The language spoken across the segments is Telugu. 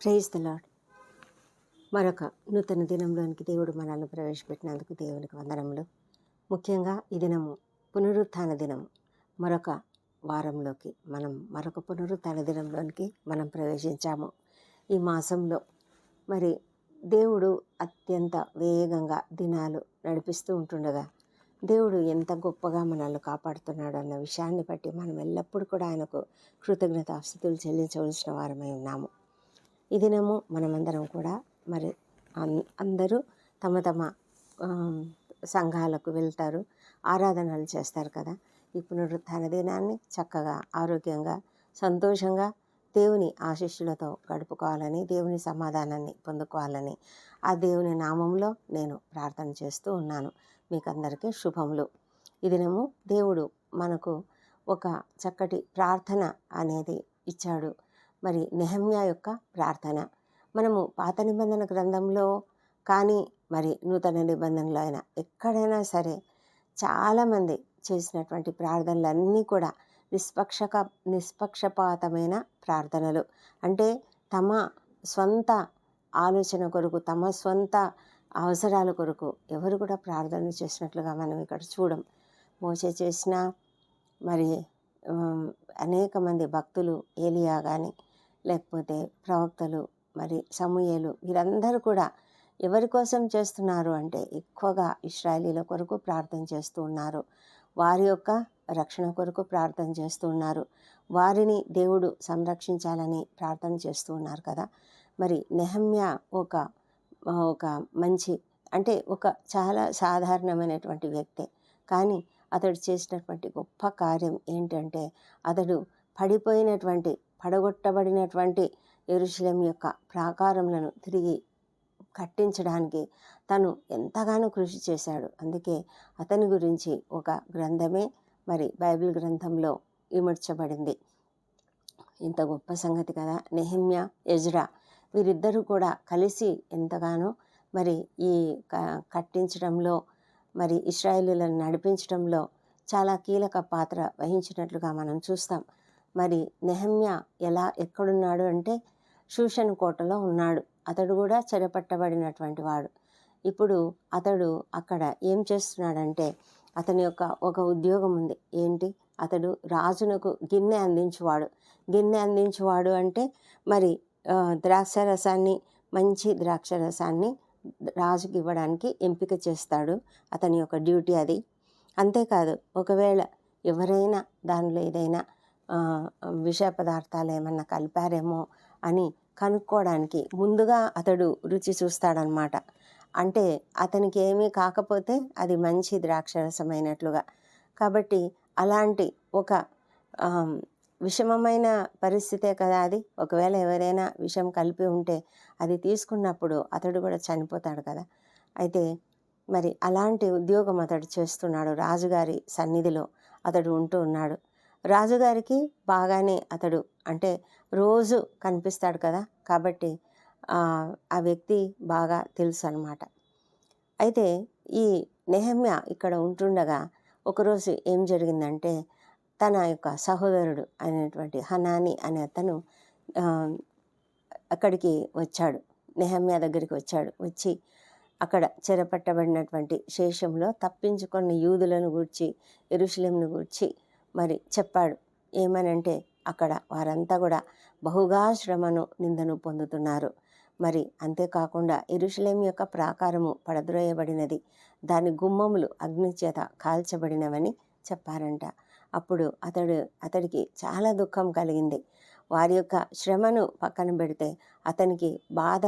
ప్రైజ్ ద లాడ్ మరొక నూతన దినంలోనికి దేవుడు మనల్ని ప్రవేశపెట్టినందుకు దేవునికి వందనములు. ముఖ్యంగా ఈ దినము పునరుత్థాన దినము. మరొక వారంలోకి మనం మరొక పునరుత్థాన దినంలోనికి మనం ప్రవేశించాము. ఈ మాసంలో మరి దేవుడు అత్యంత వేగంగా దినాలు నడిపిస్తూ ఉంటుండగా దేవుడు ఎంత గొప్పగా మనల్ని కాపాడుతున్నాడు అన్న విషయాన్ని బట్టి మనం ఎల్లప్పుడూ కూడా ఆయనకు కృతజ్ఞతాస్థుతులు చెల్లించవలసిన వారమై ఉన్నాము. ఈ దినము మనమందరం కూడా మరి అందరూ తమ తమ సంఘాలకు వెళ్తారు ఆరాధనలు చేస్తారు కదా. ఈ పునరుత్థాన దినాన్ని చక్కగా ఆరోగ్యంగా సంతోషంగా దేవుని ఆశీస్సులతో గడుపుకోవాలని దేవుని సమాధానాన్ని పొందుకోవాలని ఆ దేవుని నామంలో నేను ప్రార్థన చేస్తూ ఉన్నాను. మీకందరికీ శుభములు. ఈ దినము దేవుడు మనకు ఒక చక్కటి ప్రార్థన అనేది ఇచ్చాడు. మరి నెహమ్యా యొక్క ప్రార్థన. మనము పాత నిబంధన గ్రంథంలో కానీ మరి నూతన నిబంధనలో అయినా ఎక్కడైనా సరే చాలామంది చేసినటువంటి ప్రార్థనలన్నీ కూడా నిష్పక్షక నిష్పక్షపాతమైన ప్రార్థనలు. అంటే తమ స్వంత ఆలోచన కొరకు తమ స్వంత అవసరాల కొరకు ఎవరు కూడా ప్రార్థన చేసినట్లుగా మనం ఇక్కడ చూడం. మోసే చేసిన మరి అనేక మంది భక్తులు ఏలియా కానీ లేకపోతే ప్రవక్తలు మరి సమూహలు వీరందరూ కూడా ఎవరి కోసం చేస్తున్నారు అంటే ఎక్కువగా ఇస్రాయలీల కొరకు ప్రార్థన చేస్తూ ఉన్నారు. వారి యొక్క రక్షణ కొరకు ప్రార్థన చేస్తూ ఉన్నారు. వారిని దేవుడు సంరక్షించాలని ప్రార్థన చేస్తూ ఉన్నారు కదా. మరి నెహమ్య ఒక ఒక మంచి అంటే ఒక చాలా సాధారణమైనటువంటి వ్యక్తే. కానీ అతడు చేసినటువంటి గొప్ప కార్యం ఏంటంటే అతడు పడిపోయినటువంటి పడగొట్టబడినటువంటి ఎరుశలేం యొక్క ప్రాకారములను తిరిగి కట్టించడానికి తను ఎంతగానో కృషి చేశాడు. అందుకే అతని గురించి ఒక గ్రంథమే మరి బైబిల్ గ్రంథంలో ఇమర్చబడింది ఇంత గొప్ప సంగతి కదా! నెహమ్య ఎజ్రా వీరిద్దరూ కూడా కలిసి ఎంతగానో మరి ఈ క- కట్టించడంలో మరి ఇస్రాయేలీలను నడిపించడంలో చాలా కీలక పాత్ర వహించినట్లుగా మనం చూస్తాం. మరి నెహమ్య ఎలా ఎక్కడున్నాడు అంటే షూషన్ కోటలో ఉన్నాడు. అతడు కూడా చెరపట్టబడినటువంటి వాడు. ఇప్పుడు అతడు అక్కడ ఏం చేస్తున్నాడంటే అతని యొక్క ఒక ఉద్యోగం ఉంది. ఏంటి? అతడు రాజునకు గిన్నె అందించువాడు. గిన్నె అందించువాడు అంటే మరి ద్రాక్ష రసాన్ని మంచి ద్రాక్ష రసాన్ని రాజుకి ఇవ్వడానికి ఎంపిక చేస్తాడు అతని యొక్క డ్యూటీ అది. అంతేకాదు ఒకవేళ ఎవరైనా దానిలో ఏదైనా విష పదార్థాలు ఏమన్నా కలిపారేమో అని కనుక్కోవడానికి ముందుగా అతడు రుచి చూస్తాడనమాట అంటే అతనికి ఏమీ కాకపోతే అది మంచి ద్రాక్షరసమైనట్లుగా. కాబట్టి అలాంటి ఒక విషమమైన పరిస్థితే కదా అది. ఒకవేళ ఎవరైనా విషం కలిపి ఉంటే అది తీసుకున్నప్పుడు అతడు కూడా చనిపోతాడు కదా. అయితే మరి అలాంటి ఉద్యోగం అతడు చేస్తున్నాడు. రాజుగారి సన్నిధిలో అతడు ఉంటూ ఉన్నాడు. రాజుగారికి బాగానే అతడు అంటే రోజు కనిపిస్తాడు కదా కాబట్టి ఆ వ్యక్తి బాగా తెలుసు అన్నమాట అయితే ఈ నెహమ్య ఇక్కడ ఉంటుండగా ఒకరోజు ఏం జరిగిందంటే తన యొక్క సహోదరుడు అయినటువంటి హనాని అనే అతను అక్కడికి వచ్చాడు. నెహమ్య దగ్గరికి వచ్చాడు. వచ్చి అక్కడ చెరపట్టబడినటువంటి శేషంలో తప్పించుకున్న యూదులను గూర్చి ఎరుషులేంను గూర్చి మరి చెప్పాడు. ఏమనంటే అక్కడ వారంతా కూడా బహుగా శ్రమను నిందను పొందుతున్నారు. మరి అంతేకాకుండా ఇరుషులేం యొక్క ప్రాకారము పడద్రోయబడినది. దాని గుమ్మములు అగ్నిచేత కాల్చబడినవని చెప్పారంట. అప్పుడు అతడు అతడికి చాలా దుఃఖం కలిగింది. వారి యొక్క శ్రమను పక్కన పెడితే అతనికి బాధ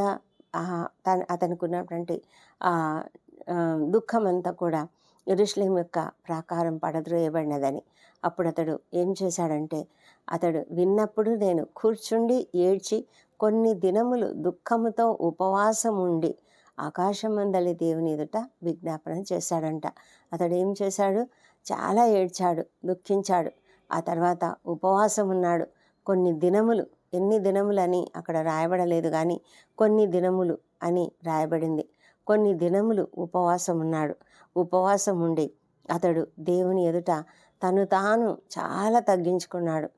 తన అతనికి ఉన్నటువంటి దుఃఖం అంతా కూడా ఎరుషులేం యొక్క ప్రాకారం పడద్రోయబడినదని. అప్పుడు అతడు ఏం చేశాడంటే అతడు విన్నప్పుడు నేను కూర్చుండి ఏడ్చి కొన్ని దినములు దుఃఖముతో ఉపవాసం ఉండి ఆకాశమందలి దేవుని ఎదుట విజ్ఞాపన చేశాడంట. అతడు ఏం చేశాడు? చాలా ఏడ్చాడు దుఃఖించాడు. ఆ తర్వాత ఉపవాసం ఉన్నాడు కొన్ని దినములు ఎన్ని దినములని అక్కడ రాయబడలేదు కానీ కొన్ని దినములు అని రాయబడింది. కొన్ని దినములు ఉపవాసం ఉన్నాడు ఉపవాసం ఉండి అతడు దేవుని ఎదుట తను తాను చాలా తగ్గించుకున్నాడు.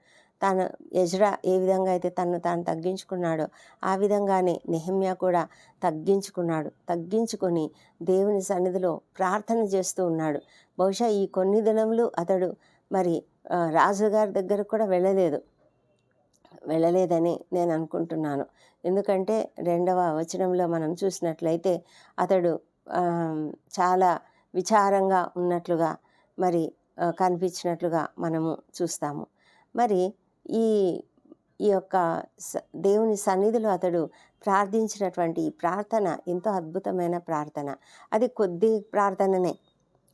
తన ఎజ్రా ఏ విధంగా అయితే తను తాను తగ్గించుకున్నాడో ఆ విధంగానే నెహమ్యా కూడా తగ్గించుకున్నాడు. తగ్గించుకొని దేవుని సన్నిధిలో ప్రార్థన చేస్తూ ఉన్నాడు. బహుశా ఈ కొన్ని దినములు అతడు మరి రాజుగారి దగ్గర కూడా వెళ్ళలేదు. వెళ్ళలేదని నేను అనుకుంటున్నాను. ఎందుకంటే రెండవ వచనంలో మనం చూసినట్లయితే అతడు చాలా విచారంగా ఉన్నట్లుగా మరి కనిపించినట్లుగా మనము చూస్తాము. మరి ఈ ఈ యొక్క స- దేవుని సన్నిధిలో అతడు ప్రార్థించినటువంటి ఈ ప్రార్థన ఎంతో అద్భుతమైన ప్రార్థన. అది కొద్ది ప్రార్థననే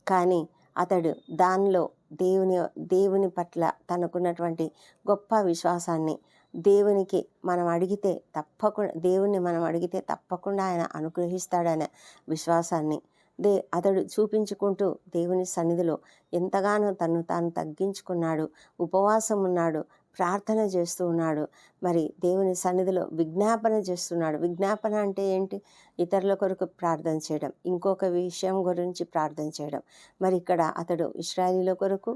కానీ అతడు దానిలో దేవుని దేవుని పట్ల తనకున్నటువంటి గొప్ప విశ్వాసాన్ని దేవునికి మనం అడిగితే తప్పకుండా దేవుణ్ణి మనం అడిగితే తప్పకుండా ఆయన అనుగ్రహిస్తాడనే విశ్వాసాన్ని దే అతడు చూపించుకుంటూ దేవుని సన్నిధిలో ఎంతగానో తను తాను తగ్గించుకున్నాడు ఉపవాసం ఉన్నాడు ప్రార్థన చేస్తూ ఉన్నాడు. మరి దేవుని సన్నిధిలో విజ్ఞాపన చేస్తున్నాడు. విజ్ఞాపన అంటే ఏంటి? ఇతరుల కొరకు ప్రార్థన చేయడం ఇంకొక విషయం గురించి ప్రార్థన చేయడం. మరి ఇక్కడ అతడు ఇస్రాయలీల కొరకు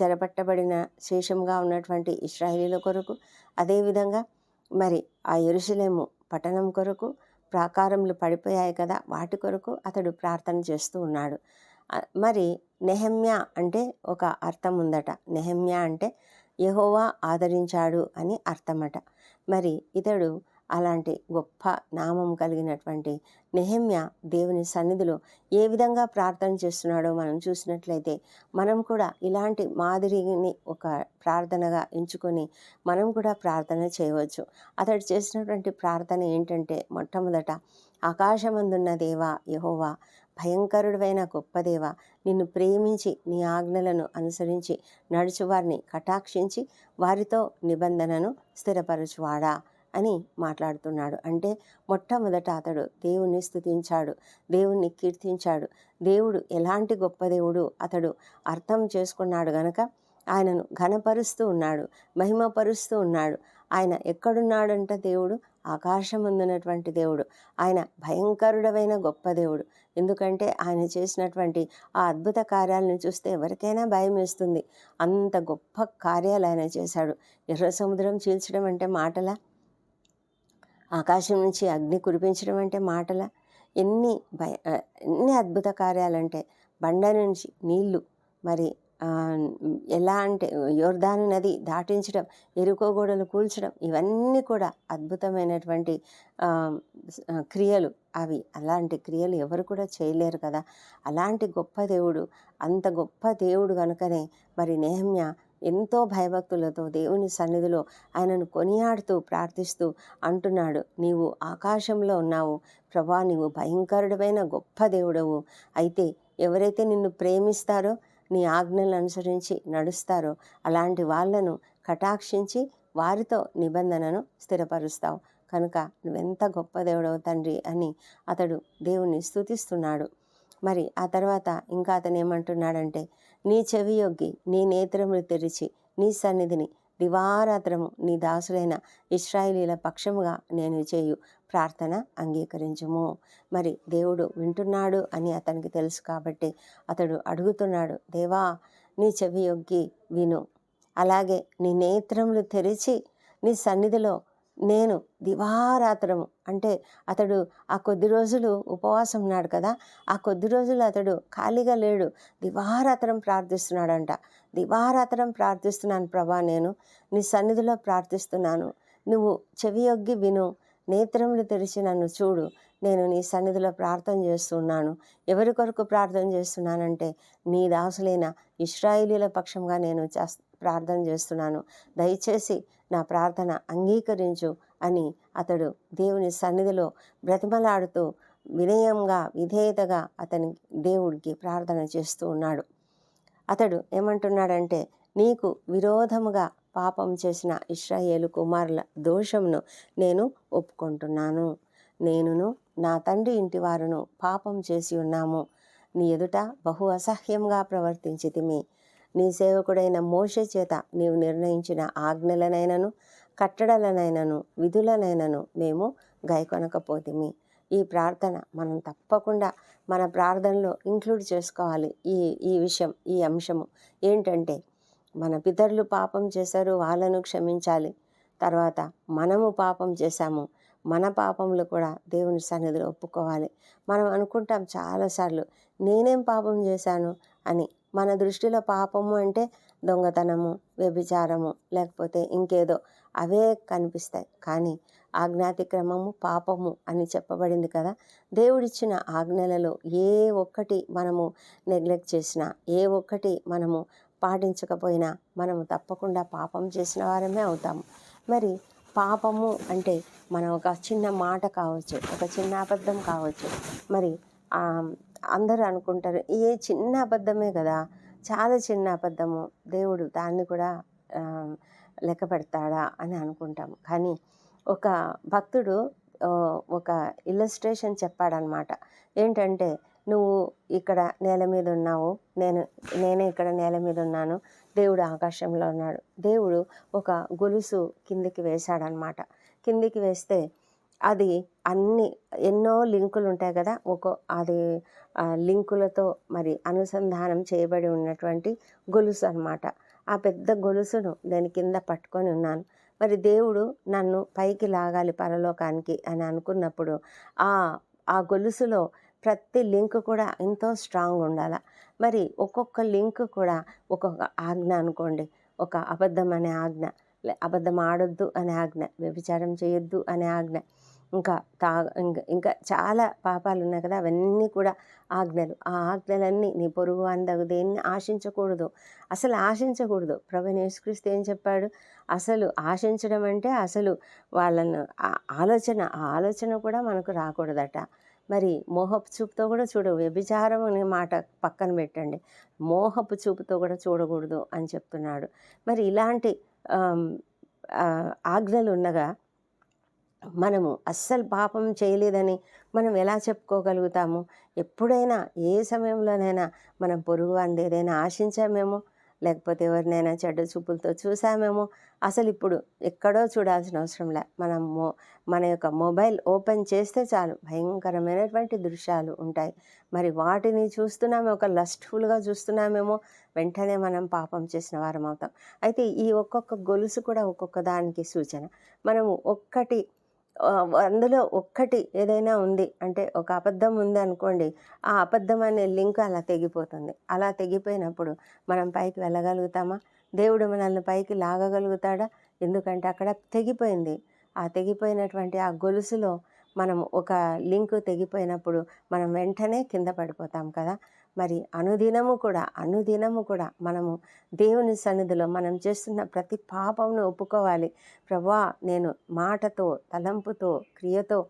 చెరపట్టబడిన శేషంగా ఉన్నటువంటి ఇస్రాయలీల కొరకు అదేవిధంగా మరి ఆ ఎరుసలేము పట్టణం కొరకు ప్రాకారములు పడిపోయాయి కదా! వాటి కొరకు అతడు ప్రార్థన చేస్తూ ఉన్నాడు. మరి నెహమ్యా అంటే ఒక అర్థం ఉందట నెహమ్య అంటే యహోవా ఆదరించాడు అని అర్థమట. మరి ఇతడు అలాంటి గొప్ప నామం కలిగినటువంటి నెహమ్య దేవుని సన్నిధిలో ఏ విధంగా ప్రార్థన చేస్తున్నాడో మనం చూసినట్లయితే మనం కూడా ఇలాంటి మాదిరిని ఒక ప్రార్థనగా ఎంచుకొని మనం కూడా ప్రార్థన చేయవచ్చు. అతడు చేసినటువంటి ప్రార్థన ఏంటంటే మొట్టమొదట ఆకాశమందున్న దేవా యహోవా భయంకరుడైన గొప్ప దేవ నిన్ను ప్రేమించి నీ ఆజ్ఞలను అనుసరించి నడుచువారిని కటాక్షించి వారితో నిబంధనను స్థిరపరచువాడా? అని మాట్లాడుతున్నాడు. అంటే మొట్టమొదట అతడు దేవుణ్ణి స్థుతించాడు దేవుణ్ణి కీర్తించాడు. దేవుడు ఎలాంటి గొప్ప దేవుడు అతడు అర్థం చేసుకున్నాడు గనక ఆయనను ఘనపరుస్తూ ఉన్నాడు. మహిమపరుస్తూ ఉన్నాడు. ఆయన ఎక్కడున్నాడంట దేవుడు? ఆకాశం ఉన్నటువంటి దేవుడు. ఆయన భయంకరుడమైన గొప్ప దేవుడు. ఎందుకంటే ఆయన చేసినటువంటి ఆ అద్భుత కార్యాలను చూస్తే ఎవరికైనా భయం వేస్తుంది. అంత గొప్ప కార్యాలు ఆయన చేశాడు. ఎర్ర సముద్రం చీల్చడం అంటే మాటలా? ఆకాశం నుంచి అగ్ని కురిపించడం అంటే మాటల ఎన్ని భయ ఎన్ని అద్భుత కార్యాలంటే బండ నుంచి నీళ్ళు మరి ఎలా అంటే యోర్ధాను నది దాటించడం ఎరుకో గోడలు కూల్చడం ఇవన్నీ కూడా అద్భుతమైనటువంటి క్రియలు. అవి అలాంటి క్రియలు ఎవరు కూడా చేయలేరు కదా. అలాంటి గొప్ప దేవుడు అంత గొప్ప దేవుడు కనుకనే మరి నేహమ్య ఎంతో భయభక్తులతో దేవుని సన్నిధిలో ఆయనను కొనియాడుతూ ప్రార్థిస్తూ అంటున్నాడు. నీవు ఆకాశంలో ఉన్నావు. ప్రభా నీవు భయంకరుడమైన గొప్ప దేవుడవు. అయితే ఎవరైతే నిన్ను ప్రేమిస్తారో నీ ఆజ్ఞలను అనుసరించి నడుస్తారో అలాంటి వాళ్ళను కటాక్షించి వారితో నిబంధనను స్థిరపరుస్తావు. కనుక నువ్వెంత గొప్ప దేవుడవు తండ్రి అని అతడు దేవుణ్ణి స్తుతిస్తున్నాడు. మరి ఆ తర్వాత ఇంకా అతను ఏమంటున్నాడంటే నీ చెవి యొగ్గి నీ నేత్రములు తెరిచి నీ సన్నిధిని దివారాత్రము నీ దాసులైన ఇస్రాయిలీల పక్షముగా నేను చేయు ప్రార్థన అంగీకరించుము. మరి దేవుడు వింటున్నాడు అని అతనికి తెలుసు కాబట్టి అతడు అడుగుతున్నాడు దేవా నీ చెవి యొగ్గి విను. అలాగే నీ నేత్రములు తెరిచి నీ సన్నిధిలో నేను దివారాత్రము. అంటే అతడు ఆ కొద్ది రోజులు ఉపవాసం ఉన్నాడు కదా ఆ కొద్ది రోజులు అతడు ఖాళీగా లేడు. దివారాత్రం ప్రార్థిస్తున్నాడంట. దివారాత్రం ప్రార్థిస్తున్నాను ప్రభా నేను. నీ సన్నిధిలో ప్రార్థిస్తున్నాను. నువ్వు చెవియొగ్గి విను. నేత్రములు తెరిచి నన్ను చూడు. నేను నీ సన్నిధిలో ప్రార్థన చేస్తున్నాను. ఎవరి కొరకు ప్రార్థన చేస్తున్నానంటే నీ దాసులైన ఇస్రాయిలీల పక్షంగా నేను చేస్ ప్రార్థన చేస్తున్నాను. దయచేసి నా ప్రార్థన అంగీకరించు అని అతడు దేవుని సన్నిధిలో బ్రతిమలాడుతూ వినయంగా విధేయతగా అతని దేవుడికి ప్రార్థన చేస్తూ ఉన్నాడు. అతడు ఏమంటున్నాడంటే నీకు విరోధముగా పాపం చేసిన ఇస్రాయేలు కుమారుల దోషమును నేను ఒప్పుకుంటున్నాను. నేనును నా తండ్రి ఇంటి వారును పాపం చేసి ఉన్నాము. నీ ఎదుట బహు అసహ్యంగా ప్రవర్తించితిమి. నీ సేవకుడైన మోషే చేత నీవు నిర్ణయించిన ఆజ్ఞలనైనను కట్టడలనైనను విధులనైనను మేము గైకొనకపోతిమి ఈ ప్రార్థన మనం తప్పకుండా మన ప్రార్థనలో ఇంక్లూడ్ చేసుకోవాలి. ఈ ఈ విషయం ఈ అంశము ఏంటంటే మన పితరులు పాపం చేశారు వాళ్ళను క్షమించాలి. తర్వాత మనము పాపం చేశాము మన పాపములు కూడా దేవుని సన్నిధిలో ఒప్పుకోవాలి. మనం అనుకుంటాం చాలాసార్లు నేనేం పాపం చేశాను అని మన దృష్టిలో పాపము అంటే దొంగతనము వ్యభిచారము లేకపోతే ఇంకేదో అవే కనిపిస్తాయి. కానీ ఆజ్ఞాతిక్రమము పాపము అని చెప్పబడింది కదా. దేవుడిచ్చిన ఆజ్ఞలలో ఏ ఒక్కటి మనము నెగ్లెక్ట్ చేసినా ఏ ఒక్కటి మనము పాటించకపోయినా మనము తప్పకుండా పాపం చేసిన వారమే అవుతాము మరి పాపము అంటే మనం ఒక చిన్న మాట కావచ్చు ఒక చిన్న అబద్ధం కావచ్చు. మరి అందరూ అనుకుంటారు. ఏ చిన్న అబద్ధమే కదా! చాలా చిన్న అబద్ధము. దేవుడు దాన్ని కూడా లెక్క పెడతాడా అని అనుకుంటాము కానీ ఒక భక్తుడు ఒక ఇల్లస్ట్రేషన్ చెప్పాడనమాట. ఏంటంటే నువ్వు ఇక్కడ నేల మీద ఉన్నావు. నేను నేనే ఇక్కడ నేల మీద ఉన్నాను. దేవుడు ఆకాశంలో ఉన్నాడు. దేవుడు ఒక గొలుసు కిందికి వేశాడనమాట. కిందికి వేస్తే అది అన్ని ఎన్నో లింకులు ఉంటాయి కదా! ఒక అది లింకులతో మరి అనుసంధానం చేయబడి ఉన్నటువంటి గొలుసు అనమాట ఆ పెద్ద గొలుసును దాని కింద పట్టుకొని ఉన్నాను. మరి దేవుడు నన్ను పైకి లాగాలి పరలోకానికి అని అనుకున్నప్పుడు ఆ ఆ గొలుసులో ప్రతి లింక్ కూడా ఎంతో స్ట్రాంగ్ ఉండాలి. మరి ఒక్కొక్క లింక్ కూడా ఒక్కొక్క ఆజ్ఞ అనుకోండి. ఒక అబద్ధం అనే ఆజ్ఞ లే- అబద్ధం ఆడొద్దు అనే ఆజ్ఞ వ్యభిచారం చేయొద్దు అనే ఆజ్ఞ. ఇంకా తా ఇంకా ఇంకా చాలా పాపాలు ఉన్నాయి కదా అవన్నీ కూడా ఆజ్ఞలు. ఆ ఆజ్ఞలన్నీ నీ పొరుగు అందకు దేన్ని ఆశించకూడదు. అసలు ఆశించకూడదు. ప్రభు యేసుక్రీస్తు ఏం చెప్పాడు? అసలు ఆశించడం అంటే అసలు వాళ్ళను ఆలోచన ఆ ఆలోచన కూడా మనకు రాకూడదట. మరి మోహపు చూపుతో కూడా చూడ వ్యభిచారం అనే మాట పక్కన పెట్టండి. మోహపు చూపుతో కూడా చూడకూడదు అని చెప్తున్నాడు. మరి ఇలాంటి ఆజ్ఞలు ఉండగా మనము అస్సలు పాపం చేయలేదని మనం ఎలా చెప్పుకోగలుగుతాము? ఎప్పుడైనా ఏ సమయంలోనైనా మనం పొరుగు వాడిని ఏదైనా ఆశించామేమో? లేకపోతే ఎవరినైనా చెడ్డ చూపులతో చూసామేమో? అసలు ఇప్పుడు ఎక్కడో చూడాల్సిన అవసరం లే. మనం మో మన యొక్క మొబైల్ ఓపెన్ చేస్తే చాలు. భయంకరమైనటువంటి దృశ్యాలు ఉంటాయి. మరి వాటిని చూస్తున్నామే ఒక లస్ట్ఫుల్గా చూస్తున్నామేమో? వెంటనే మనం పాపం చేసిన వారం అవుతాం. అయితే ఈ ఒక్కొక్క గొలుసు కూడా ఒక్కొక్క దానికి సూచన. మనము ఒక్కటి అందులో ఒక్కటి ఏదైనా ఉంది. అంటే ఒక అబద్ధం ఉంది అనుకోండి ఆ అబద్ధం అనే లింక్ అలా తెగిపోతుంది. అలా తెగిపోయినప్పుడు మనం పైకి వెళ్ళగలుగుతామా? దేవుడు మనల్ని పైకి లాగగలుగుతాడా? ఎందుకంటే అక్కడ తెగిపోయింది. ఆ తెగిపోయినటువంటి ఆ గొలుసులో మనం ఒక లింక్ తెగిపోయినప్పుడు మనం వెంటనే కింద పడిపోతాం కదా? మరి అనుదినము కూడా అనుదినము కూడా మనము దేవుని సన్నిధిలో మనం చేస్తున్న ప్రతి పాపమును ఒప్పుకోవాలి. ప్రభా నేను మాటతో తలంపుతో క్రియతో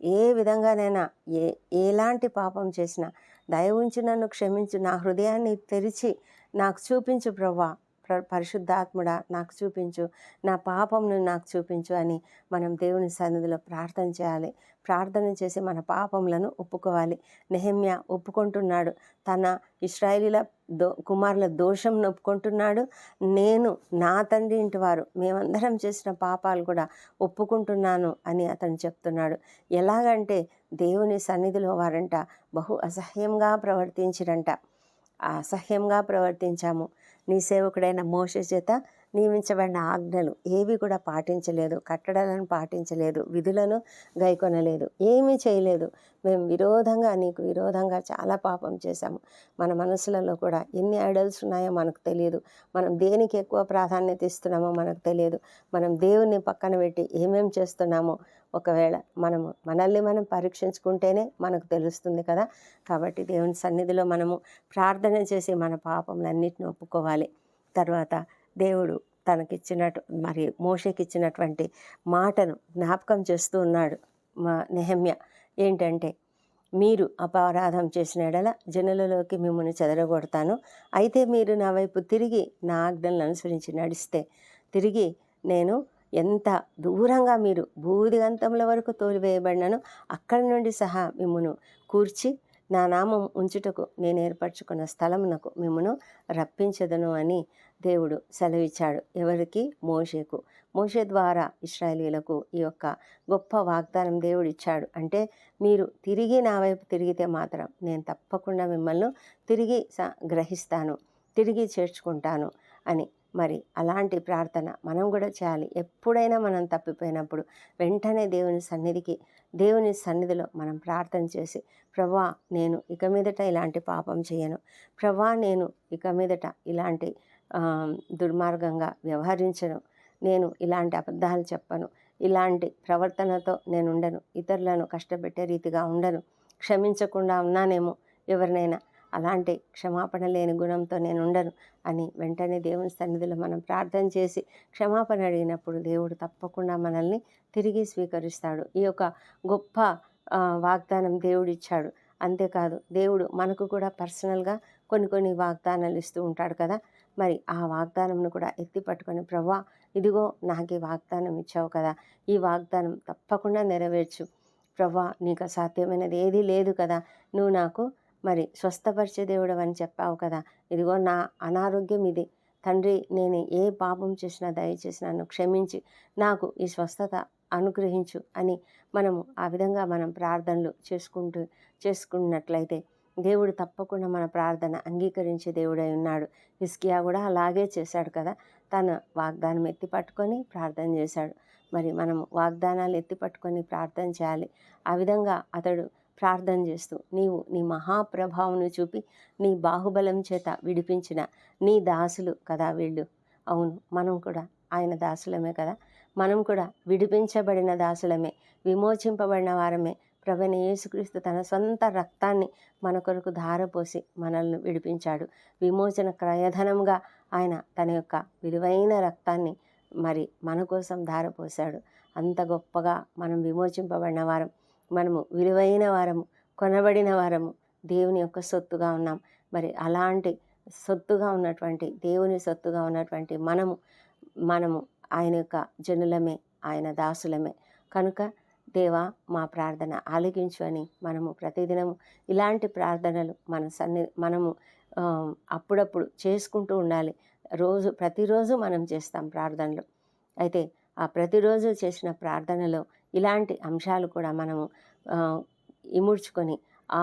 ఏ విధంగానైనా ఏ ఎలాంటి పాపం చేసినా దయ ఉంచి నన్ను క్షమించు నా హృదయాన్ని తెరిచి నాకు చూపించు ప్రభా. మాట్లాడు పరిశుద్ధాత్ముడా నాకు చూపించు. నా పాపంను నాకు చూపించు అని మనం దేవుని సన్నిధిలో ప్రార్థన చేయాలి. ప్రార్థన చేసి మన పాపములను ఒప్పుకోవాలి. నెహమ్య ఒప్పుకుంటున్నాడు. తన ఇస్రాయిలీల దో కుమారుల దోషం ఒప్పుకుంటున్నాడు. నేను నా తండ్రి ఇంటి వారు. మేమందరం చేసిన పాపాలు కూడా ఒప్పుకుంటున్నాను అని అతను చెప్తున్నాడు. ఎలాగంటే దేవుని సన్నిధిలో వారంట బహు అసహ్యంగా ప్రవర్తించిరంట. అసహ్యంగా ప్రవర్తించాము. నీ సేవకుడైన మోష చేత నియమించబడిన ఆజ్ఞలు ఏవి కూడా పాటించలేదు. కట్టడాలను పాటించలేదు. విధులను గైకొనలేదు. ఏమీ చేయలేదు. మేము విరోధంగా నీకు విరోధంగా చాలా పాపం చేశాము. మన మనసులలో కూడా ఎన్ని ఐడల్స్ ఉన్నాయో మనకు తెలియదు. మనం దేనికి ఎక్కువ ప్రాధాన్యత ఇస్తున్నామో మనకు తెలియదు. మనం దేవుని పక్కన పెట్టి ఏమేం చేస్తున్నామో ఒకవేళ మనము మనల్ని మనం పరీక్షించుకుంటేనే మనకు తెలుస్తుంది కదా. కాబట్టి దేవుని సన్నిధిలో మనము ప్రార్థన చేసి మన పాపములన్నిటిని ఒప్పుకోవాలి. తర్వాత దేవుడు తనకిచ్చినట్టు మరి మోషకిచ్చినటువంటి మాటను జ్ఞాపకం చేస్తూ ఉన్నాడు మా నెహమ్య. ఏంటంటే మీరు అపరాధం చేసిన ఎడల జనులలోకి మిమ్మల్ని చెదరగొడతాను. అయితే మీరు నా వైపు తిరిగి నా ఆజ్ఞలను అనుసరించి నడిస్తే తిరిగి నేను ఎంత దూరంగా మీరు భూదిగంతముల వరకు తోలివేయబడినను అక్కడి నుండి సహా మిమ్మును కూర్చి నా నామం ఉంచుటకు నేను ఏర్పరచుకున్న స్థలమునకు మిమ్మను రప్పించదను అని దేవుడు సెలవిచ్చాడు. ఎవరికి? మోషేకు. మోషే ద్వారా ఇస్రాయలీలకు ఈ యొక్క గొప్ప వాగ్దానం దేవుడు ఇచ్చాడు. అంటే మీరు తిరిగి నా వైపు తిరిగితే మాత్రం నేను తప్పకుండా మిమ్మల్ని తిరిగి స గ్రహిస్తాను తిరిగి చేర్చుకుంటాను అని మరి అలాంటి ప్రార్థన మనం కూడా చేయాలి. ఎప్పుడైనా మనం తప్పిపోయినప్పుడు వెంటనే దేవుని సన్నిధికి దేవుని సన్నిధిలో మనం ప్రార్థన చేసి ప్రభా నేను ఇక మీదట ఇలాంటి పాపం చేయను. ప్రభా నేను ఇక మీదట ఇలాంటి దుర్మార్గంగా వ్యవహరించను. నేను ఇలాంటి అబద్ధాలు చెప్పను. ఇలాంటి ప్రవర్తనతో నేను ఉండను. ఇతరులను కష్టపెట్టే రీతిగా ఉండను. క్షమించకుండా ఉన్నానేమో ఎవరినైనా అలాంటి క్షమాపణ లేని గుణంతో నేను ఉండను అని వెంటనే దేవుని సన్నిధిలో మనం ప్రార్థన చేసి క్షమాపణ అడిగినప్పుడు దేవుడు తప్పకుండా మనల్ని తిరిగి స్వీకరిస్తాడు. ఈ యొక్క గొప్ప వాగ్దానం దేవుడిచ్చాడు. అంతేకాదు దేవుడు మనకు కూడా పర్సనల్గా కొన్ని కొన్ని వాగ్దానాలు ఇస్తూ ఉంటాడు కదా. మరి ఆ వాగ్దానంను కూడా ఎత్తి పట్టుకొని ప్రవ్వా ఇదిగో నాకు ఈ వాగ్దానం ఇచ్చావు కదా. ఈ వాగ్దానం తప్పకుండా నెరవేర్చు. ప్రభా నీకు అసాధ్యమైనది ఏదీ లేదు కదా. నువ్వు నాకు మరి స్వస్థపరిచే దేవుడు అని చెప్పావు కదా! ఇదిగో నా అనారోగ్యం ఇది. తండ్రి నేను ఏ పాపం చేసినా దయచేసి నన్ను క్షమించి నాకు ఈ స్వస్థత అనుగ్రహించు అని మనము ఆ విధంగా మనం ప్రార్థనలు చేసుకుంటూ చేసుకున్నట్లయితే దేవుడు తప్పకుండా మన ప్రార్థన అంగీకరించే దేవుడై ఉన్నాడు. హిస్కియా కూడా అలాగే చేశాడు కదా! తన వాగ్దానం ఎత్తి పట్టుకొని ప్రార్థన చేశాడు. మరి మనం వాగ్దానాలు ఎత్తి పట్టుకొని ప్రార్థన చేయాలి. ఆ విధంగా అతడు ప్రార్థన చేస్తూ నీవు నీ మహాప్రభావం చూపి నీ బాహుబలం చేత విడిపించిన నీ దాసులు కదా వీళ్ళు. అవును మనం కూడా ఆయన దాసులమే కదా. మనం కూడా విడిపించబడిన దాసులమే విమోచింపబడిన వారమే. ప్రభుని యేసుక్రీస్తు తన సొంత రక్తాన్ని మన కొరకు ధారపోసి మనల్ని విడిపించాడు. విమోచన క్రయధనంగా ఆయన తన యొక్క విలువైన రక్తాన్ని మరి మన కోసం ధారపోశాడు. అంత గొప్పగా మనం విమోచింపబడిన వారం మనము విలువైన వారము కొనబడిన వారము దేవుని యొక్క సొత్తుగా ఉన్నాం. మరి అలాంటి సొత్తుగా ఉన్నటువంటి దేవుని సొత్తుగా ఉన్నటువంటి మనము మనము ఆయన యొక్క జనులమే ఆయన దాసులమే. కనుక దేవా మా ప్రార్థన ఆలకించు అని మనము ప్రతిదినము ఇలాంటి ప్రార్థనలు మన సన్ని మనము అప్పుడప్పుడు చేసుకుంటూ ఉండాలి. రోజు ప్రతిరోజు మనం చేస్తాం ప్రార్థనలు. అయితే ఆ ప్రతిరోజు చేసిన ప్రార్థనలో ఇలాంటి అంశాలు కూడా మనము ఇముడ్చుకొని ఆ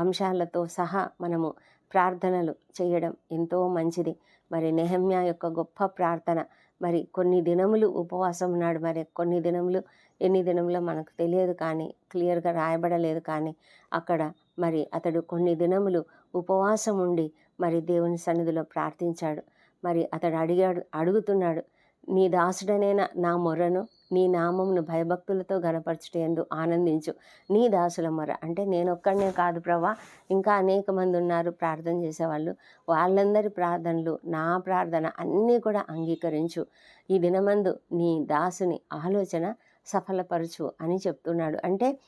అంశాలతో సహా మనము ప్రార్థనలు చేయడం ఎంతో మంచిది. మరి నెహమ్యా యొక్క గొప్ప ప్రార్థన మరి కొన్ని దినములు ఉపవాసం ఉన్నాడు. మరి కొన్ని దినములు ఎన్ని దినములో మనకు తెలియదు కానీ క్లియర్గా రాయబడలేదు కానీ అక్కడ మరి అతడు కొన్ని దినములు ఉపవాసం ఉండి మరి దేవుని సన్నిధిలో ప్రార్థించాడు. మరి అతడు అడిగాడు అడుగుతున్నాడు నీ దాసుడనైనా నా మొర్రను నీ నామమును భయభక్తులతో గనపరచుటందు ఆనందించు. నీ దాసుల మొర. అంటే నేను ఒక్కడనే కాదు ప్రభా ఇంకా అనేక మంది ఉన్నారు ప్రార్థన చేసేవాళ్ళు. వాళ్ళందరి ప్రార్థనలు నా ప్రార్థన అన్నీ కూడా అంగీకరించు. ఈ దినమందు నీ దాసుని ఆలోచన సఫలపరచు అని చెప్తున్నాడు. అంటే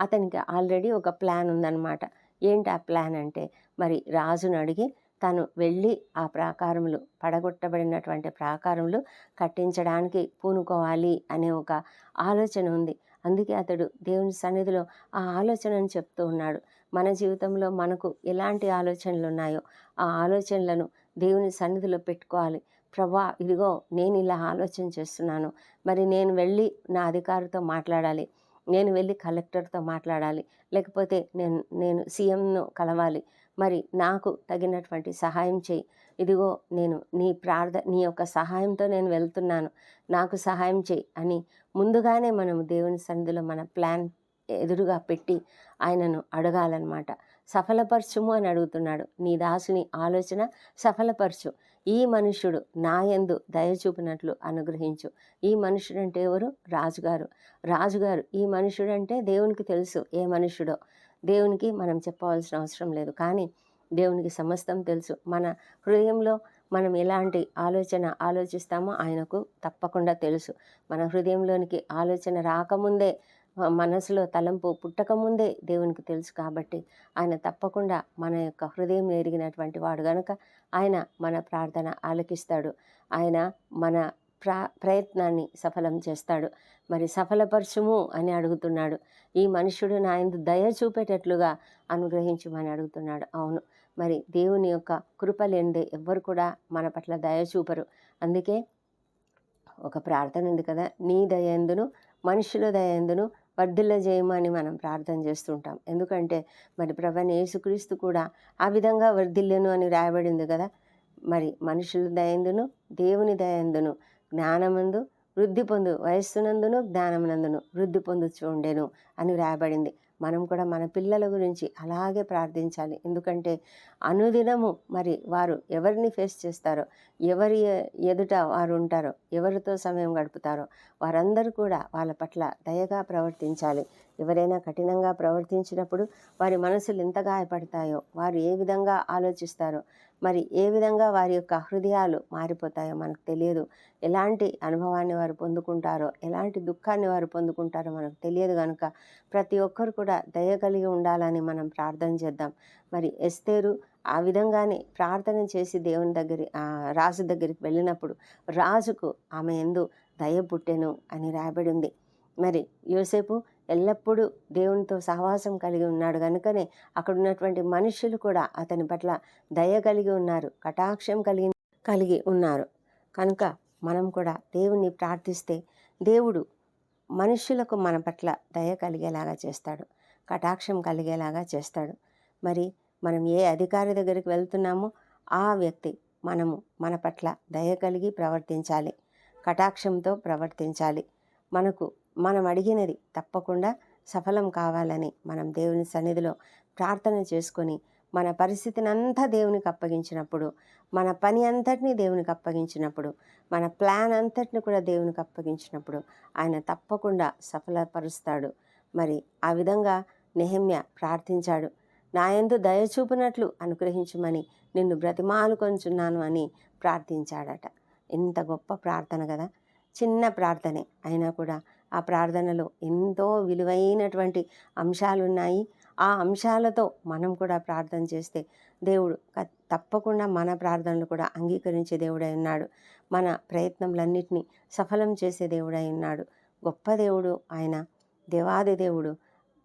అతనికి ఆల్రెడీ ఒక ప్లాన్ ఉందన్నమాట. ఏంటి ఆ ప్లాన్ అంటే మరి రాజును అడిగి తను వెళ్ళి ఆ ప్రాకారములు పడగొట్టబడినటువంటి ప్రాకారములు కట్టించడానికి పూనుకోవాలి అనే ఒక ఆలోచన ఉంది. అందుకే అతడు దేవుని సన్నిధిలో ఆ ఆలోచనను చెప్తూ ఉన్నాడు. మన జీవితంలో మనకు ఎలాంటి ఆలోచనలు ఉన్నాయో ఆ ఆలోచనలను దేవుని సన్నిధిలో పెట్టుకోవాలి. ప్రభా ఇదిగో నేను ఇలా ఆలోచన చేస్తున్నాను. మరి నేను వెళ్ళి నా అధికారితో మాట్లాడాలి. నేను వెళ్ళి కలెక్టర్తో మాట్లాడాలి. లేకపోతే నేను నేను సీఎంను కలవాలి. మరి నాకు తగినటువంటి సహాయం చేయి ఇదిగో నేను నీ ప్రార్థ నీ యొక్క సహాయంతో నేను వెళ్తున్నాను. నాకు సహాయం చేయి అని ముందుగానే మనం దేవుని సన్నిధిలో మన ప్లాన్ ఎదురుగా పెట్టి ఆయనను అడగాలన్నమాట. సఫలపరచుము అని అడుగుతున్నాడు. నీ దాసుని ఆలోచన సఫలపరచు. ఈ మనుష్యుడు నా దయచూపినట్లు దయ చూపినట్లు అనుగ్రహించు. ఈ మనుషుడు అంటే ఎవరు? రాజుగారు. రాజుగారు ఈ మనుషుడు అంటే దేవునికి తెలుసు ఏ మనుషుడో దేవునికి మనం చెప్పవలసిన అవసరం లేదు. కానీ దేవునికి సమస్తం తెలుసు. మన హృదయంలో మనం ఎలాంటి ఆలోచన ఆలోచిస్తామో ఆయనకు తప్పకుండా తెలుసు. మన హృదయంలోనికి ఆలోచన రాకముందే మనసులో తలంపు పుట్టకముందే దేవునికి తెలుసు కాబట్టి ఆయన తప్పకుండా మన యొక్క హృదయం ఎరిగినటువంటి వాడు గనుక ఆయన మన ప్రార్థన ఆలకిస్తాడు. ఆయన మన ప్రా ప్రయత్నాన్ని సఫలం చేస్తాడు. మరి సఫలపరచుము అని అడుగుతున్నాడు. ఈ మనుషుడు నా యందు దయ చూపేటట్లుగా అనుగ్రహించమని అడుగుతున్నాడు. అవును మరి దేవుని యొక్క కృప లేనిదే ఎవ్వరు కూడా మన పట్ల దయ చూపరు. అందుకే ఒక ప్రార్థన ఉంది కదా నీ దయందును మనుషుల దయందును వర్ధిల్ల చేయమని మనం ప్రార్థన చేస్తుంటాం. ఎందుకంటే మరి ప్రభని యేసుక్రీస్తు కూడా ఆ విధంగా వర్ధిల్లెను అని రాయబడింది కదా మరి మనుషుల దయందును దేవుని దయందును జ్ఞానమందు వృద్ధి పొందు వయస్సునందును జ్ఞానమునందును వృద్ధి పొందుచు ఉండేను అని రాయబడింది మనం కూడా మన పిల్లల గురించి అలాగే ప్రార్థించాలి. ఎందుకంటే అనుదినము మరి వారు ఎవరిని ఫేస్ చేస్తారో ఎవరి ఎదుట వారు ఉంటారో ఎవరితో సమయం గడుపుతారో వారందరూ కూడా వాళ్ళ పట్ల దయగా ప్రవర్తించాలి. ఎవరైనా కఠినంగా ప్రవర్తించినప్పుడు వారి మనసులు ఎంత గాయపడతాయో వారు ఏ విధంగా ఆలోచిస్తారో మరి ఏ విధంగా వారి యొక్క హృదయాలు మారిపోతాయో మనకు తెలియదు. ఎలాంటి అనుభవాన్ని వారు పొందుకుంటారో ఎలాంటి దుఃఖాన్ని వారు పొందుకుంటారో మనకు తెలియదు కనుక ప్రతి ఒక్కరు కూడా దయ కలిగి ఉండాలని మనం ప్రార్థన చేద్దాం. మరి ఎస్తేరు ఆ విధంగానే ప్రార్థన చేసి దేవుని దగ్గర రాజు దగ్గరికి వెళ్ళినప్పుడు రాజుకు ఆమె ఎందు దయ పుట్టెను అని రాయబడింది మరి యోసేపు ఎల్లప్పుడూ దేవునితో సహవాసం కలిగి ఉన్నాడు కనుకనే అక్కడ ఉన్నటువంటి మనుషులు కూడా అతని పట్ల దయ కలిగి ఉన్నారు కటాక్షం కలిగి కలిగి ఉన్నారు. కనుక మనం కూడా దేవుణ్ణి ప్రార్థిస్తే దేవుడు మనుషులకు మన పట్ల దయ కలిగేలాగా చేస్తాడు కటాక్షం కలిగేలాగా చేస్తాడు. మరి మనం ఏ అధికారి దగ్గరికి వెళ్తున్నామో ఆ వ్యక్తి మనము మన పట్ల దయ కలిగి ప్రవర్తించాలి కటాక్షంతో ప్రవర్తించాలి. మనకు మనం అడిగినది తప్పకుండా సఫలం కావాలని మనం దేవుని సన్నిధిలో ప్రార్థన చేసుకొని మన పరిస్థితిని అంతా దేవునికి అప్పగించినప్పుడు మన పని అంతటినీ దేవునికి అప్పగించినప్పుడు మన ప్లాన్ అంతటిని కూడా దేవునికి అప్పగించినప్పుడు ఆయన తప్పకుండా సఫలపరుస్తాడు. మరి ఆ విధంగా నెహమ్య ప్రార్థించాడు నా దయచూపినట్లు అనుగ్రహించమని నిన్ను బ్రతిమాలుకొంచున్నాను అని ప్రార్థించాడట. ఎంత గొప్ప ప్రార్థన కదా! చిన్న ప్రార్థనే. అయినా కూడా ఆ ప్రార్థనలో ఎంతో విలువైనటువంటి అంశాలు ఉన్నాయి ఆ అంశాలతో మనం కూడా ప్రార్థన చేస్తే దేవుడు తప్పకుండా మన ప్రార్థనలు కూడా అంగీకరించే దేవుడై ఉన్నాడు. మన ప్రయత్నములన్నింటినీ సఫలం చేసే దేవుడై ఉన్నాడు. గొప్ప దేవుడు ఆయన దేవాది దేవుడు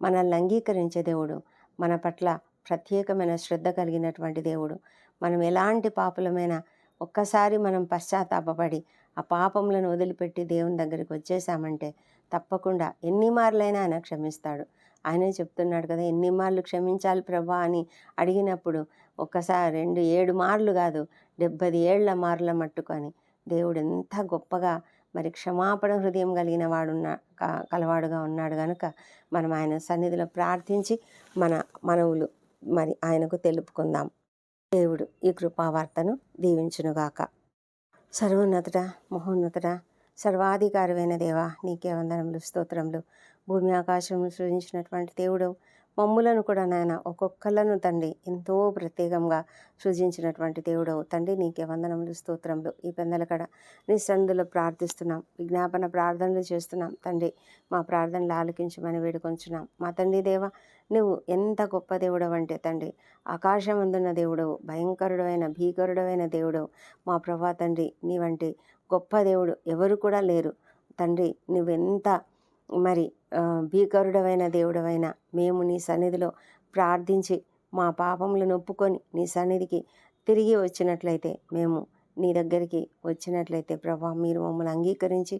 మనల్ని అంగీకరించే దేవుడు మన పట్ల ప్రత్యేకమైన శ్రద్ధ కలిగినటువంటి దేవుడు. మనం ఎలాంటి పాపులమైనా ఒక్కసారి మనం పశ్చాత్తాపడి ఆ పాపములను వదిలిపెట్టి దేవుని దగ్గరికి వచ్చేసామంటే తప్పకుండా ఎన్ని మార్లైనా ఆయన క్షమిస్తాడు. ఆయనే చెప్తున్నాడు కదా ఎన్ని మార్లు క్షమించాలి ప్రభా అని అడిగినప్పుడు ఒక్కసారి రెండు ఏడు మార్లు కాదు డెబ్బై ఏళ్ళ మార్ల మట్టుకొని దేవుడు ఎంత గొప్పగా మరి క్షమాపణ హృదయం కలిగిన వాడున్న కలవాడుగా ఉన్నాడు కనుక మనం ఆయన సన్నిధిలో ప్రార్థించి మన మనవులు మరి ఆయనకు తెలుపుకుందాం. దేవుడు ఈ కృపావార్తను దీవించునుగాక. సర్వోన్నతుడ మహోన్నతుడ సర్వాధికారమైన దేవా నీకే వందనములు స్తోత్రములు. భూమి ఆకాశము సృజించినటువంటి దేవుడు మమ్ములను కూడా నాయన ఒక్కొక్కళ్ళను తండ్రి ఎంతో ప్రత్యేకంగా సృజించినటువంటి దేవుడవు తండ్రి నీకే వందనములు స్తోత్రములు. ఈ పెందల కడ నీ సందులో ప్రార్థిస్తున్నాం. విజ్ఞాపన ప్రార్థనలు చేస్తున్నాం. తండ్రి మా ప్రార్థనలు ఆలకించమని వేడుకొంచున్నాం. మా తండ్రి దేవ నువ్వు ఎంత గొప్ప దేవుడవు అంటే తండ్రి ఆకాశం అందున్న దేవుడవు భయంకరుడమైన భీకరుడమైన దేవుడవు. మా ప్రభా తండ్రి నీవంటే గొప్ప దేవుడు ఎవరు కూడా లేరు. తండ్రి నువ్వెంత మరి భీకరుడమైన దేవుడవైన మేము నీ సన్నిధిలో ప్రార్థించి మా పాపములను ఒప్పుకొని నీ సన్నిధికి తిరిగి వచ్చినట్లయితే మేము నీ దగ్గరికి వచ్చినట్లయితే ప్రభా మీరు మమ్మల్ని అంగీకరించి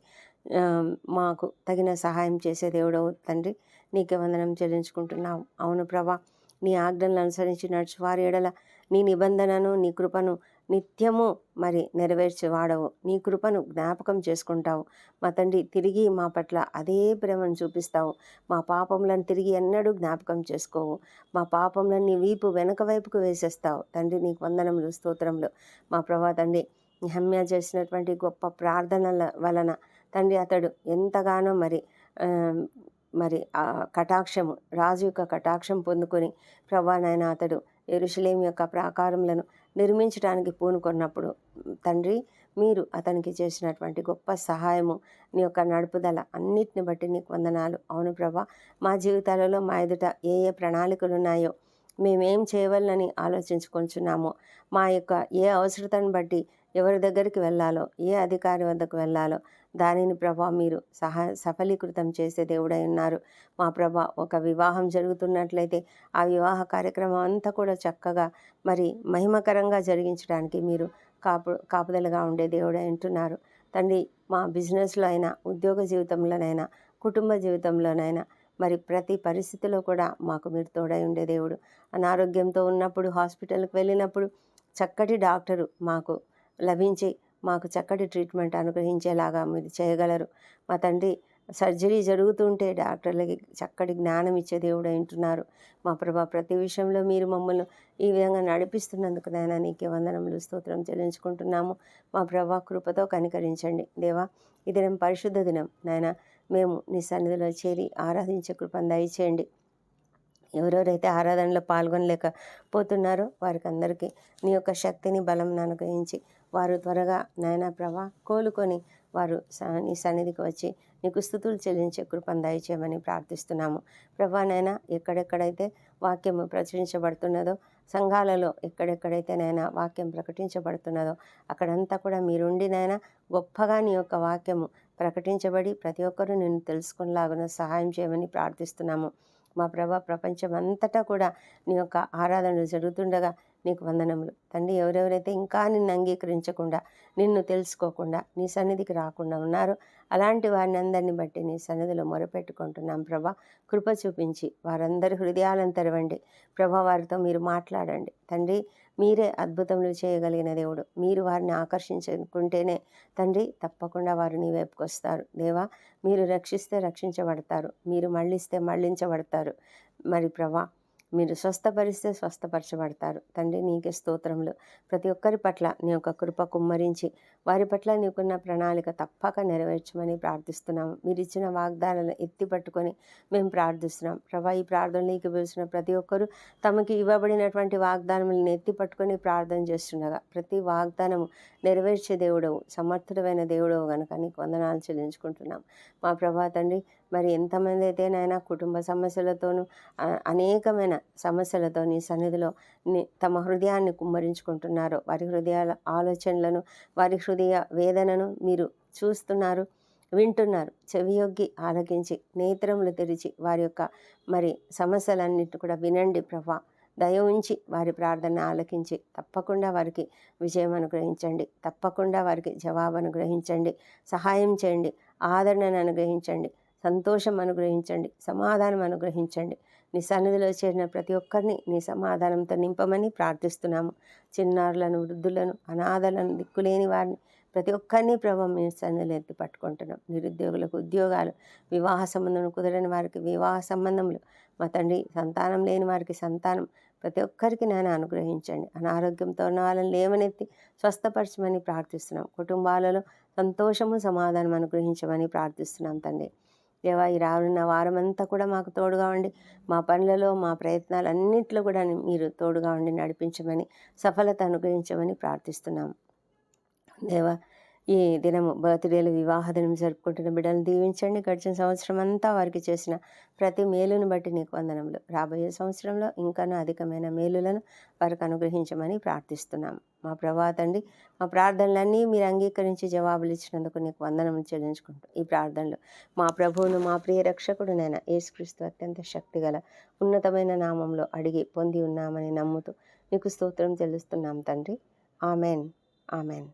మాకు తగిన సహాయం చేసే దేవుడవు తండ్రి. నీకే వందనం చెల్లించుకుంటున్నాం అవును ప్రభా నీ ఆజ్ఞలను అనుసరించి నడుచువారి ఎడల నీ నిబంధనను నీ కృపను నిత్యము మరి నెరవేర్చేవాడవు నీ కృపను జ్ఞాపకం చేసుకుంటావు. మా తండ్రి తిరిగి మా పట్ల అదే ప్రేమను చూపిస్తావు. మా పాపములను తిరిగి ఎన్నడూ జ్ఞాపకం చేసుకోవు. మా పాపములను నీ వీపు వెనక వైపుకు వేసేస్తావు. తండ్రి నీకు వందనములు స్తోత్రములు. మా ప్రభా తండ్రి హమ్య చేసినటువంటి గొప్ప ప్రార్థనల వలన తండ్రి అతడు ఎంతగానో మరి మరి ఆ కటాక్షము రాజు యొక్క కటాక్షం పొందుకొని ప్రభా అతడు ఎరుషలేం యొక్క ప్రాకారములను నిర్మించడానికి పూనుకున్నప్పుడు తండ్రి మీరు అతనికి చేసినటువంటి గొప్ప సహాయము నీ యొక్క నడుపుదల అన్నిటిని బట్టి నీకు వందనాలు. అవును ప్రభా మా జీవితాలలో మా ఎదుట ఏ ఏ ప్రణాళికలు ఉన్నాయో మేమేం చేయవలనని ఆలోచించుకుంటున్నామో మా యొక్క ఏ అవసరతను బట్టి ఎవరి దగ్గరికి వెళ్ళాలో ఏ అధికారి వద్దకు వెళ్ళాలో దానిని ప్రభా మీరు సహా సఫలీకృతం చేసే దేవుడై ఉన్నారు. మా ప్రభా ఒక వివాహం జరుగుతున్నట్లయితే ఆ వివాహ కార్యక్రమం అంతా కూడా చక్కగా మరి మహిమకరంగా జరిగించడానికి మీరు కాపు కాపుదలగా ఉండే దేవుడై ఉంటున్నారు. తండ్రి మా బిజినెస్లో అయినా ఉద్యోగ జీవితంలోనైనా కుటుంబ జీవితంలోనైనా మరి ప్రతి పరిస్థితిలో కూడా మాకు మీరు తోడై ఉండే దేవుడు. అనారోగ్యంతో ఉన్నప్పుడు హాస్పిటల్కి వెళ్ళినప్పుడు చక్కటి డాక్టరు మాకు లభించి మాకు చక్కటి ట్రీట్మెంట్ అనుగ్రహించేలాగా మీరు చేయగలరు. మా తండ్రి సర్జరీ జరుగుతుంటే డాక్టర్లకి చక్కటి జ్ఞానం ఇచ్చే దేవుడు అంటున్నారు మా ప్రభా ప్రతి విషయంలో మీరు మమ్మల్ని ఈ విధంగా నడిపిస్తున్నందుకు నాయన నీకే వందనములు స్తోత్రం చెల్లించుకుంటున్నాము. మా ప్రభా కృపతో కనికరించండి. దేవా ఈ దినం పరిశుద్ధ దినం. నాయన మేము నీ సన్నిధిలో చేరి ఆరాధించే కృపను దయచేయండి. ఎవరెవరైతే ఆరాధనలో పాల్గొనలేకపోతున్నారో వారికి అందరికీ నీ యొక్క శక్తిని బలం అనుగ్రహించి వారు త్వరగా నాయన ప్రభా కోలుకొని వారు స- నీ సన్నిధికి వచ్చి నీకు స్థుతులు చెల్లించే కృపను దయచేయమని ప్రార్థిస్తున్నాము. ప్రభా నాయన ఎక్కడెక్కడైతే వాక్యము ప్రచురించబడుతున్నదో సంఘాలలో ఎక్కడెక్కడైతే నాయన వాక్యం ప్రకటించబడుతున్నదో అక్కడంతా కూడా మీరుండి నాయన గొప్పగా నీ యొక్క వాక్యము ప్రకటించబడి ప్రతి ఒక్కరూ నిన్ను తెలుసుకునేలాగున సహాయం చేయమని ప్రార్థిస్తున్నాము. మా ప్రభా ప్రపంచం అంతటా కూడా నీ యొక్క ఆరాధనలు జరుగుతుండగా నీకు వందనములు. తండ్రి ఎవరెవరైతే ఇంకా నిన్ను అంగీకరించకుండా నిన్ను తెలుసుకోకుండా నీ సన్నిధికి రాకుండా ఉన్నారో అలాంటి వారిని అందరిని బట్టి నీ సన్నిధిలో మొరపెట్టుకుంటున్నాం ప్రభా. కృప చూపించి వారందరి హృదయాలను తెరవండి ప్రభా వారితో మీరు మాట్లాడండి. తండ్రి మీరే అద్భుతములు చేయగలిగిన దేవుడు. మీరు వారిని ఆకర్షించుకుంటేనే తండ్రి తప్పకుండా వారు నీ వైపుకు వస్తారు. దేవా మీరు రక్షిస్తే రక్షించబడతారు. మీరు మళ్ళిస్తే మళ్ళించబడతారు. మరి ప్రభా మీరు స్వస్థపరిస్తే స్వస్థపరచబడతారు. తండ్రి నీకే స్తోత్రములు. ప్రతి ఒక్కరి పట్ల నీ యొక్క కృప కుమ్మరించి వారి పట్ల నీకున్న ప్రణాళిక తప్పక నెరవేర్చమని ప్రార్థిస్తున్నాము మీరు ఇచ్చిన వాగ్దానాలను ఎత్తి పట్టుకొని మేము ప్రార్థిస్తున్నాం. ప్రభా ఈ ప్రార్థనలోకి పిలిచిన ప్రతి ఒక్కరూ తమకి ఇవ్వబడినటువంటి వాగ్దానములను ఎత్తి పట్టుకొని ప్రార్థన చేస్తుండగా ప్రతి వాగ్దానము నెరవేర్చే దేవుడవు సమర్థుడమైన దేవుడవు కనుక నీకు వందనాలు చెల్లించుకుంటున్నాం. మా ప్రభా తండ్రి మరి ఎంతమంది అయితే నాయన కుటుంబ సమస్యలతోనూ అనేకమైన సమస్యలతో నీ సన్నిధిలో తమ హృదయాన్ని కుమ్మరించుకుంటున్నారో వారి హృదయాల ఆలోచనలను వారి హృదయ వేదనను మీరు చూస్తున్నారు వింటున్నారు చెవియొగ్గి ఆలకించి నేత్రములు తెరిచి వారి యొక్క మరి సమస్యలన్నిటి కూడా వినండి ప్రభా. దయ ఉంచి వారి ప్రార్థన ఆలకించి తప్పకుండా వారికి విజయం అనుగ్రహించండి. తప్పకుండా వారికి జవాబు అనుగ్రహించండి. సహాయం చేయండి. ఆదరణను అనుగ్రహించండి. సంతోషం అనుగ్రహించండి సమాధానం అనుగ్రహించండి. నీ సన్నిధిలో చేరిన ప్రతి ఒక్కరిని నీ సమాధానంతో నింపమని ప్రార్థిస్తున్నాము. చిన్నారులను వృద్ధులను అనాథలను దిక్కులేని వారిని ప్రతి ఒక్కరిని ప్రభావం మీ సన్నిధిలో ఎత్తి పట్టుకుంటున్నాం. నిరుద్యోగులకు ఉద్యోగాలు వివాహ సంబంధం కుదరని వారికి వివాహ సంబంధములు మా తండ్రి సంతానం లేని వారికి సంతానం ప్రతి ఒక్కరికి నేను అనుగ్రహించండి. అనారోగ్యంతో ఉన్న వాళ్ళని లేవనెత్తి స్వస్థపరచమని ప్రార్థిస్తున్నాం. కుటుంబాలలో సంతోషము సమాధానం అనుగ్రహించమని ప్రార్థిస్తున్నాం తండ్రి. దేవా ఈ రానున్న వారం అంతా కూడా మాకు తోడుగా ఉండి మా పనులలో మా ప్రయత్నాలు అన్నింటిలో కూడా మీరు తోడుగా ఉండి నడిపించమని సఫలత అనుగ్రహించమని ప్రార్థిస్తున్నాం. దేవా ఈ దినము బర్త్డేలు వివాహ దినం జరుపుకుంటున్న బిడ్డలను దీవించండి. గడిచిన సంవత్సరం అంతా వారికి చేసిన ప్రతి మేలును బట్టి నీకు వందనములు. రాబోయే సంవత్సరంలో ఇంకానూ అధికమైన మేలులను వారికి అనుగ్రహించమని ప్రార్థిస్తున్నాము మా ప్రభా తండ్రి మా ప్రార్థనలన్నీ మీరు అంగీకరించి జవాబులు ఇచ్చినందుకు నీకు వందనములు చెల్లించుకుంటూ ఈ ప్రార్థనలు మా ప్రభువును మా ప్రియ రక్షకుడు నేను యేసుక్రీస్తు అత్యంత శక్తిగల ఉన్నతమైన నామంలో అడిగి పొంది ఉన్నామని నమ్ముతూ నీకు స్తోత్రం చెల్లిస్తున్నాం తండ్రి. ఆమెన్. ఆమెన్.